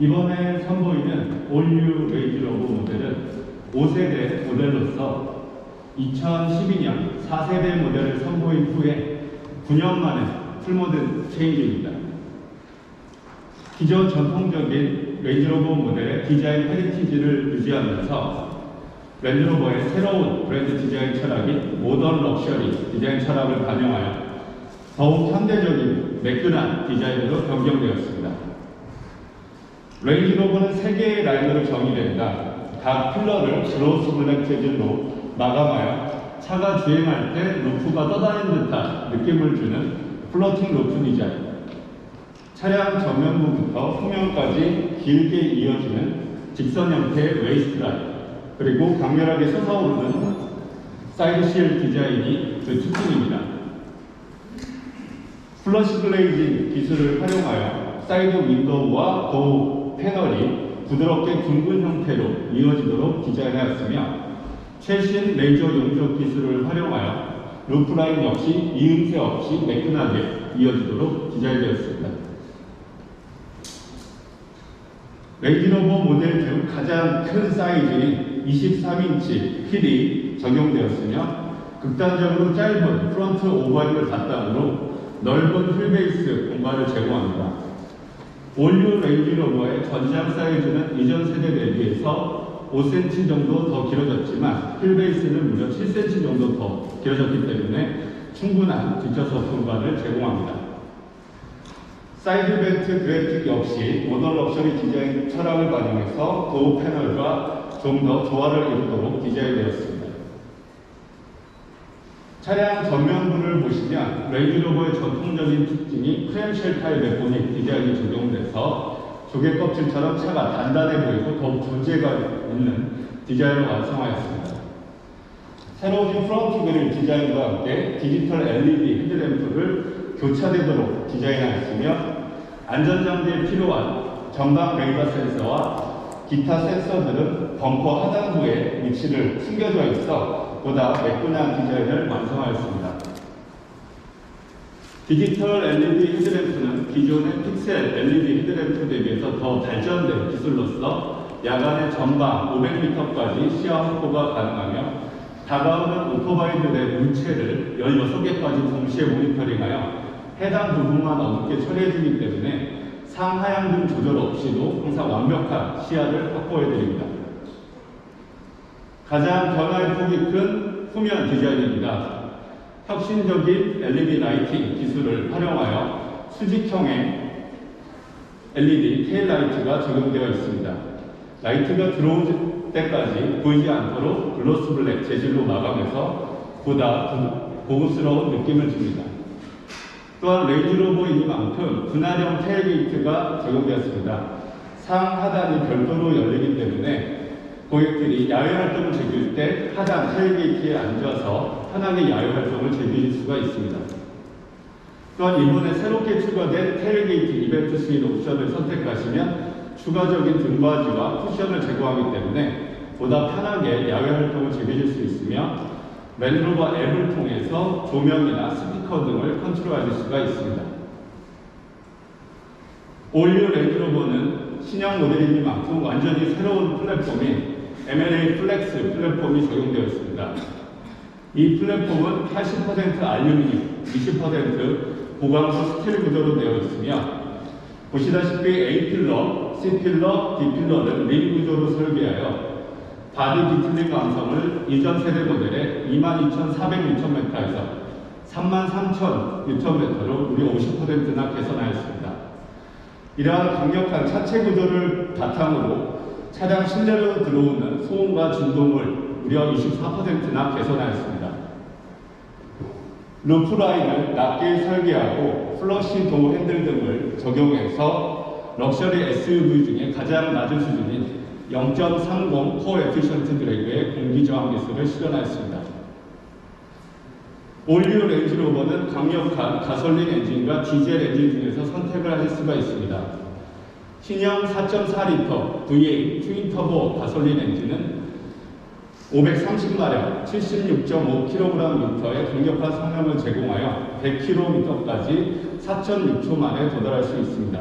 이번에 선보이는 올뉴 레이지 로브 모델은 5세대 모델로서 2012년 4세대 모델을 선보인 후에 9년 만에 풀모델 체인지입니다. 기존 전통적인 레인지로버 모델의 디자인 헤리티지를 유지하면서 랜드로버의 새로운 브랜드 디자인 철학이 모던 럭셔리 디자인 철학을 반영하여 더욱 현대적인 매끈한 디자인으로 변경되었습니다. 레인지로버는 세 개의 라인으로 정의된다. 각 필러를 그로스 블랙 재질로 마감하여 차가 주행할 때 루프가 떠다니는 듯한 느낌을 주는 플로팅 루프 디자인. 차량 전면부부터 후면까지 길게 이어지는 직선 형태의 웨이스트 라인. 그리고 강렬하게 솟아오르는 사이드 실 디자인이 그 특징입니다. 플러시 글레이징 기술을 활용하여 사이드 윈도우와 도우 패널이 부드럽게 둥근 형태로 이어지도록 디자인하였으며 최신 레이저 용접 기술을 활용하여 루프라인 역시 이음새 없이 매끈하게 이어지도록 디자인되었습니다. 레이지로버 모델 중 가장 큰 사이즈인 23인치 휠이 적용되었으며 극단적으로 짧은 프론트 오버힐을 바탕으로 넓은 휠베이스 공간을 제공합니다. 올류 레인지로버의 전장 사이즈는 이전 세대 대비해서 5cm 정도 더 길어졌지만 휠베이스는 무려 7cm 정도 더 길어졌기 때문에 충분한 뒷좌석 공간을 제공합니다. 사이드 벨트 그래픽 역시 모던 럭셔리 디자인 철학을 반영해서 도어 패널과 좀 더 조화를 이루도록 디자인되었습니다. 차량 전면부를 보시면 레인지로버의 전통적인 특징이 크램쉘 타입의 보닛 디자인이 적용돼서 조개 껍질처럼 차가 단단해 보이고 더욱 존재감 있는 디자인을 완성하였습니다. 새로운 프론트 그릴 디자인과 함께 디지털 LED 헤드램프를 교차되도록 디자인하였으며 안전장비에 필요한 전방 레이더 센서와 기타 센서들은 벙커 하단부에 위치를 숨겨져 있어 보다 매끈한 디자인을 완성하였습니다. 디지털 LED 헤드램프는 기존의 픽셀 LED 헤드램프 대비해서 더 발전된 기술로서 야간의 전방 500m까지 시야 확보가 가능하며 다가오는 오토바이들의 물체를 16개까지 동시에 모니터링하여 해당 부분만 어둡게 처리해주기 때문에 상하향등 조절 없이도 항상 완벽한 시야를 확보해드립니다. 가장 변화의 폭이 큰 후면 디자인입니다. 혁신적인 LED 라이팅 기술을 활용하여 수직형의 LED 테일라이트가 적용되어 있습니다. 라이트가 들어올 때까지 보이지 않도록 글로스 블랙 재질로 마감해서 보다 고급스러운 느낌을 줍니다. 또한 레인지로버이니만큼 분할형 테일게이트가 적용되었습니다. 상 하단이 별도로 열리기 때문에 고객들이 야외 활동을 즐길 때 하단 테일게이트에 앉아서 편하게 야외 활동을 즐길 수가 있습니다. 또한 이번에 새롭게 추가된 테일게이트 이벤트 스윗 옵션을 선택하시면 추가적인 등받이와 쿠션을 제공하기 때문에 보다 편하게 야외 활동을 즐기실 수 있으며 랜드로버 앱을 통해서 조명이나 스피커 등을 컨트롤하실 수가 있습니다. 올류 랜드로버는 신형 모델이니만큼 완전히 새로운 플랫폼인 M&A 플렉스 플랫폼이 적용되어 있습니다. 이 플랫폼은 80% 알루미늄, 20% 고강도 스틸 구조로 되어 있으며 보시다시피 A필러, C필러, D필러를 링 구조로 설계하여 바디 디틀링 감성을 이전 세대 모델의 22,400Nm에서 33,000Nm로 무려 50%나 개선하였습니다. 이러한 강력한 차체 구조를 바탕으로 차량 실내로 들어오는 소음과 진동을 무려 24%나 개선하였습니다. 루프라인을 낮게 설계하고 플러시 도어 핸들 등을 적용해서 럭셔리 SUV 중에 가장 낮은 수준인 0.30 코어 에피션트 드래그의 공기 저항 기술을 실현하였습니다. 올류 렌즈로버는 강력한 가솔린 엔진과 디젤 엔진 중에서 선택을 하실 수가 있습니다. 신형 4.4L V8 트윈 터보 가솔린 엔진은 530마력 76.5kgm의 강력한 성능을 제공하여 100km까지 4.6초 만에 도달할 수 있습니다.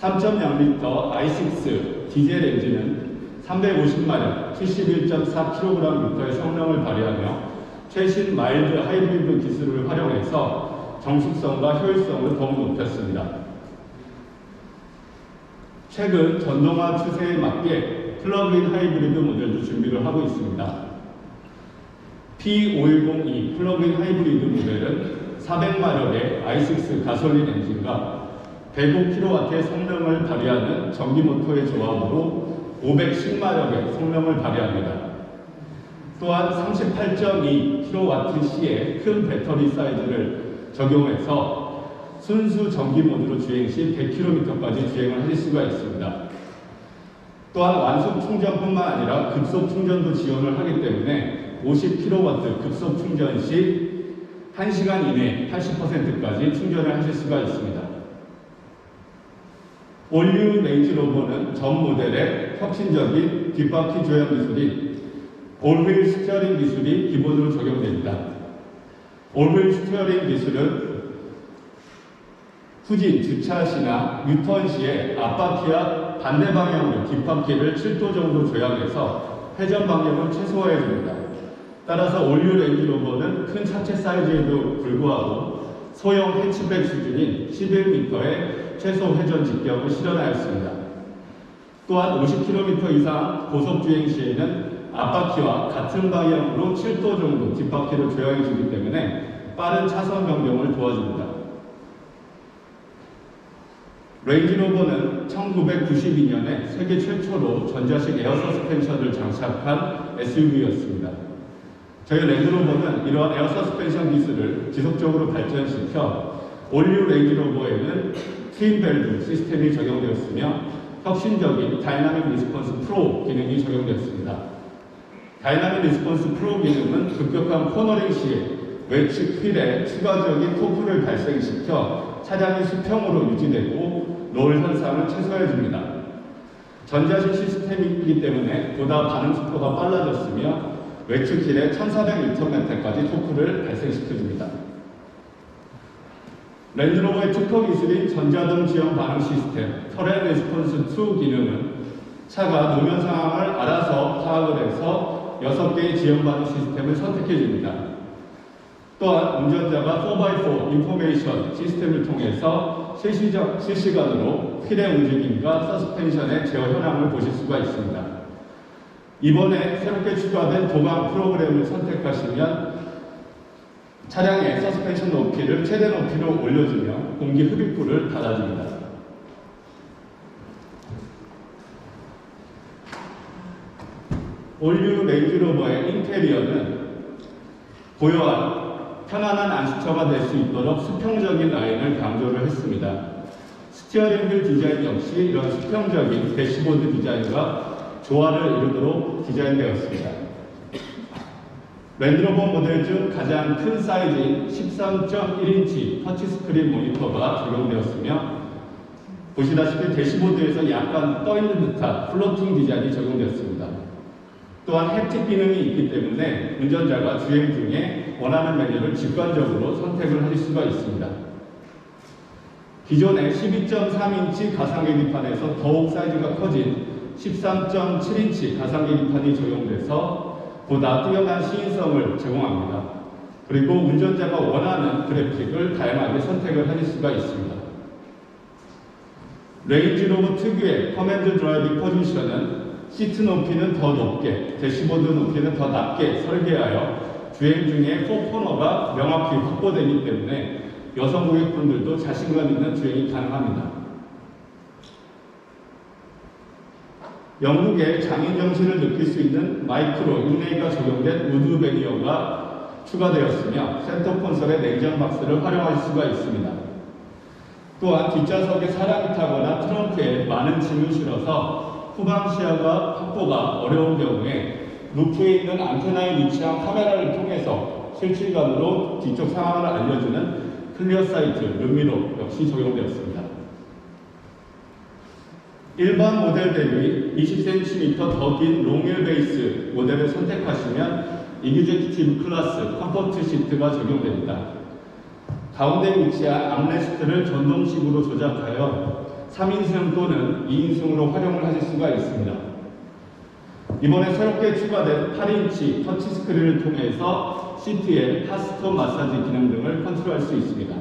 3.0L i6 디젤 엔진은 350마력 71.4kgm의 성능을 발휘하며 최신 마일드 하이브리드 기술을 활용해서 정숙성과 효율성을 더욱 높였습니다. 최근 전동화 추세에 맞게 플러그인 하이브리드 모델도 준비를 하고 있습니다. P5102 플러그인 하이브리드 모델은 400마력의 i6 가솔린 엔진과 105kW의 성능을 발휘하는 전기 모터의 조합으로 510마력의 성능을 발휘합니다. 또한 38.2kWh의 큰 배터리 사이즈를 적용해서 순수 전기 모드로 주행 시 100km까지 주행을 하실 수가 있습니다. 또한 완속 충전뿐만 아니라 급속 충전도 지원을 하기 때문에 50kW 급속 충전 시 1시간 이내 80%까지 충전을 하실 수가 있습니다. 올류 레인지 로버는 전 모델의 혁신적인 뒷바퀴 조향 기술인 올휠 스티어링 기술이 기본으로 적용됩니다. 올휠 스티어링 기술은 후진 주차 시나 유턴 시에 앞바퀴와 반대 방향으로 뒷바퀴를 7도 정도 조향해서 회전 방향을 최소화해 줍니다. 따라서 올류 레인지 로버는 큰 차체 사이즈에도 불구하고 소형 해치백 수준인 11m의 최소 회전 직경을 실현하였습니다. 또한 50km 이상 고속 주행 시에는 앞바퀴와 같은 방향으로 7도 정도 뒷바퀴를 조향해 주기 때문에 빠른 차선 변경을 도와줍니다. 레인지로버는 1992년에 세계 최초로 전자식 에어 서스펜션을 장착한 SUV였습니다. 저희 랜드로버는 이러한 에어 서스펜션 기술을 지속적으로 발전시켜 올류 레인지로버에는 트윈 밸브 시스템이 적용되었으며 혁신적인 다이나믹 리스폰스 프로 기능이 적용되었습니다. 다이나믹 리스폰스 프로 기능은 급격한 코너링 시에 외측 휠에 추가적인 토크를 발생시켜 차량이 수평으로 유지되고 롤 현상을 최소화해 줍니다. 전자식 시스템이기 때문에 보다 반응 속도가 빨라졌으며 외측 휠에 1400Nm까지 토크를 발생시켜 줍니다. 랜드로버의 특허 기술인 전자등 지형 반응 시스템 터렌 레스폰스 2 기능은 차가 노면 상황을 알아서 파악을 해서 6개의 지형 반응 시스템을 선택해 줍니다. 또한 운전자가 4x4 인포메이션 시스템을 통해서 실시적, 실시간으로 휠의 움직임과 서스펜션의 제어 현황을 보실 수가 있습니다. 이번에 새롭게 추가된 도감 프로그램을 선택하시면 차량의 서스펜션 높이를 최대 높이로 올려주며 공기 흡입구를 닫아줍니다. 올류 레인지로버의 인테리어는 고요한 편안한 안식처가 될 수 있도록 수평적인 라인을 강조를 했습니다. 스티어링 휠 디자인 역시 이런 수평적인 대시보드 디자인과 조화를 이루도록 디자인되었습니다. 랜드로버 모델 중 가장 큰 사이즈인 13.1인치 터치스크린 모니터가 적용되었으며 보시다시피 대시보드에서 약간 떠있는 듯한 플로팅 디자인이 적용되었습니다. 또한 햅틱 기능이 있기 때문에 운전자가 주행 중에 원하는 메뉴를 직관적으로 선택을 하실 수가 있습니다. 기존의 12.3인치 가상 계기판에서 더욱 사이즈가 커진 13.7인치 가상 계기판이 적용돼서 보다 뛰어난 시인성을 제공합니다. 그리고 운전자가 원하는 그래픽을 다양하게 선택을 하실 수가 있습니다. 레인지 로버 특유의 커맨드 드라이빙 포지션은 시트 높이는 더 높게, 대시보드 높이는 더 낮게 설계하여 주행 중에 포코너가 명확히 확보되기 때문에 여성 고객분들도 자신감 있는 주행이 가능합니다. 영국의 장인 정신을 느낄 수 있는 마이크로 인레이가 적용된 우드 베리어가 추가되었으며 센터 콘솔의 냉장 박스를 활용할 수가 있습니다. 또한 뒷좌석에 사람이 타거나 트렁크에 많은 짐을 실어서 후방 시야가 확보가 어려운 경우에 루프에 있는 안테나에 위치한 카메라를 통해서 실시간으로 뒤쪽 상황을 알려주는 클리어 사이트 룸미러 역시 적용되었습니다. 일반 모델 대비 20cm 더 긴 롱휠 베이스 모델을 선택하시면 이규제티브 클래스 컴포트 시트가 적용됩니다. 가운데 위치한 암레스트를 전동식으로 조작하여 3인승 또는 2인승으로 활용을 하실 수가 있습니다. 이번에 새롭게 추가된 8인치 터치스크린을 통해서 시트에 핫스톤 마사지 기능 등을 컨트롤할 수 있습니다.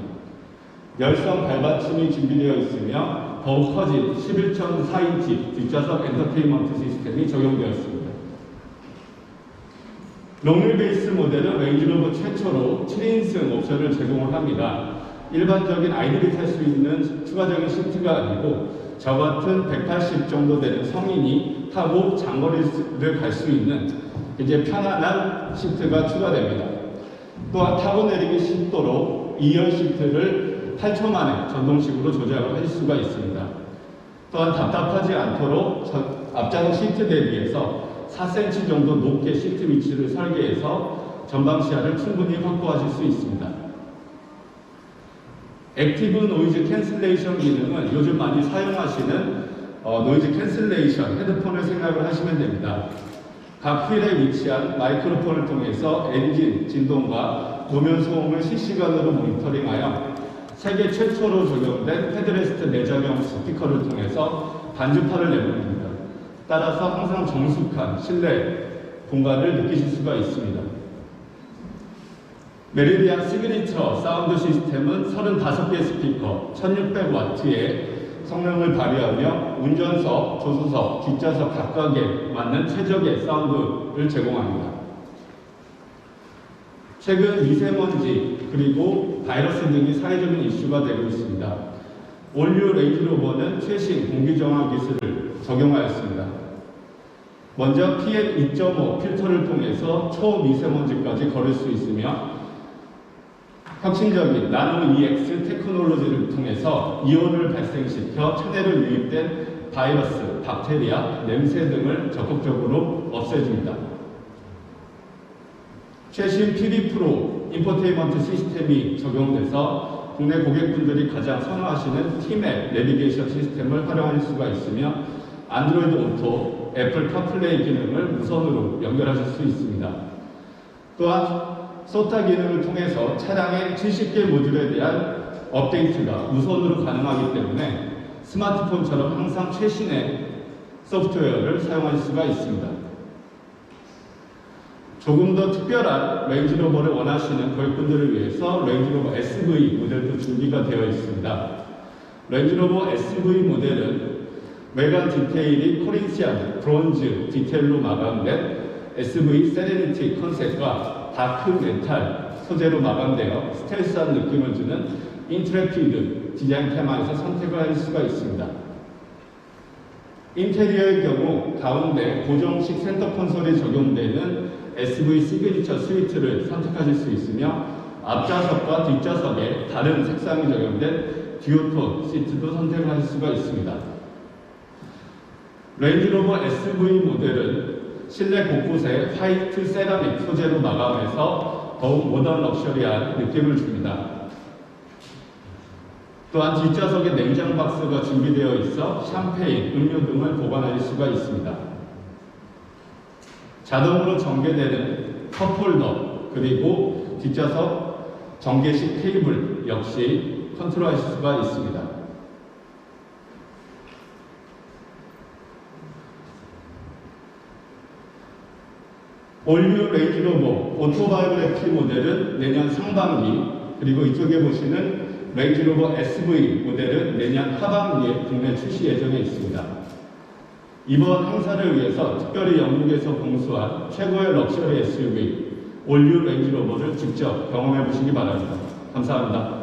열선 발받침이 준비되어 있으며 더욱 커진 11.4인치 뒷좌석 엔터테인먼트 시스템이 적용되었습니다. 롱릴 베이스 모델은 레인지로버 최초로 7인승 옵션을 제공을 합니다. 일반적인 아이들이 탈 수 있는 추가적인 시트가 아니고 저 같은 180 정도 되는 성인이 타고 장거리를 갈 수 있는 이제 편안한 시트가 추가됩니다. 또한 타고 내리기 쉽도록 2열 시트를 8초 만에 전동식으로 조작을 하실 수가 있습니다. 또한 답답하지 않도록 전- 앞좌석 시트 대비해서 4cm 정도 높게 시트 위치를 설계해서 전방 시야를 충분히 확보하실 수 있습니다. 액티브 노이즈 캔슬레이션 기능은 요즘 많이 사용하시는 어, 노이즈 캔슬레이션 헤드폰을 생각을 하시면 됩니다. 각 휠에 위치한 마이크로폰을 통해서 엔진 진동과 도면 소음을 실시간으로 모니터링하여 세계 최초로 적용된 헤드레스트 내장형 스피커를 통해서 반주파를 내보냅니다. 따라서 항상 정숙한 실내 공간을 느끼실 수가 있습니다. 메리디안 시그니처 사운드 시스템은 35개 스피커 1600와트의 성능을 발휘하며 운전석, 조수석, 뒷좌석 각각에 맞는 최적의 사운드를 제공합니다. 최근 미세먼지 그리고 바이러스 등이 사회적인 이슈가 되고 있습니다. 올류 레이지로버는 최신 공기정화 기술을 적용하였습니다. 먼저 PM2.5 필터를 통해서 초미세먼지까지 걸을 수 있으며 혁신적인 나노 EX 테크놀로지를 통해서 이온을 발생시켜 체내로 유입된 바이러스, 박테리아, 냄새 등을 적극적으로 없애줍니다. 최신 PD 프로 인포테인먼트 시스템이 적용돼서 국내 고객분들이 가장 선호하시는 티맵 내비게이션 시스템을 활용할 수가 있으며 안드로이드 오토, 애플 카플레이 기능을 무선으로 연결하실 수 있습니다. 또한 소타 기능을 통해서 차량의 70개 모듈에 대한 업데이트가 무선으로 가능하기 때문에 스마트폰처럼 항상 최신의 소프트웨어를 사용할 수가 있습니다. 조금 더 특별한 렌즈로버를 원하시는 고객분들을 위해서 렌즈로버 SV 모델도 준비가 되어 있습니다. 렌즈로버 SV 모델은 외관 디테일이 코린시안, 브론즈 디테일로 마감된 SV 세레니티 컨셉과 다크 메탈 소재로 마감되어 스텔스한 느낌을 주는 인트레피드 디자인 테마에서 선택을 할 수가 있습니다. 인테리어의 경우 가운데 고정식 센터 콘솔이 적용되는 SV 시그니처 스위트를 선택하실 수 있으며 앞좌석과 뒷좌석에 다른 색상이 적용된 듀오톤 시트도 선택을 하실 수가 있습니다. 렌즈로버 SV 모델은 실내 곳곳에 화이트 세라믹 소재로 마감해서 더욱 모던 럭셔리한 느낌을 줍니다. 또한 뒷좌석에 냉장 박스가 준비되어 있어 샴페인, 음료 등을 보관할 수가 있습니다. 자동으로 전개되는 컵홀더 그리고 뒷좌석 전개식 테이블 역시 컨트롤하실 수가 있습니다. 올류 레인지로버 오토바이오그래피 모델은 내년 상반기 그리고 이쪽에 보시는 레인지로버 SV 모델은 내년 하반기에 국내 출시 예정에 있습니다. 이번 행사를 위해서 특별히 영국에서 공수한 최고의 럭셔리 SUV 올류 레인지로버를 직접 경험해 보시기 바랍니다. 감사합니다.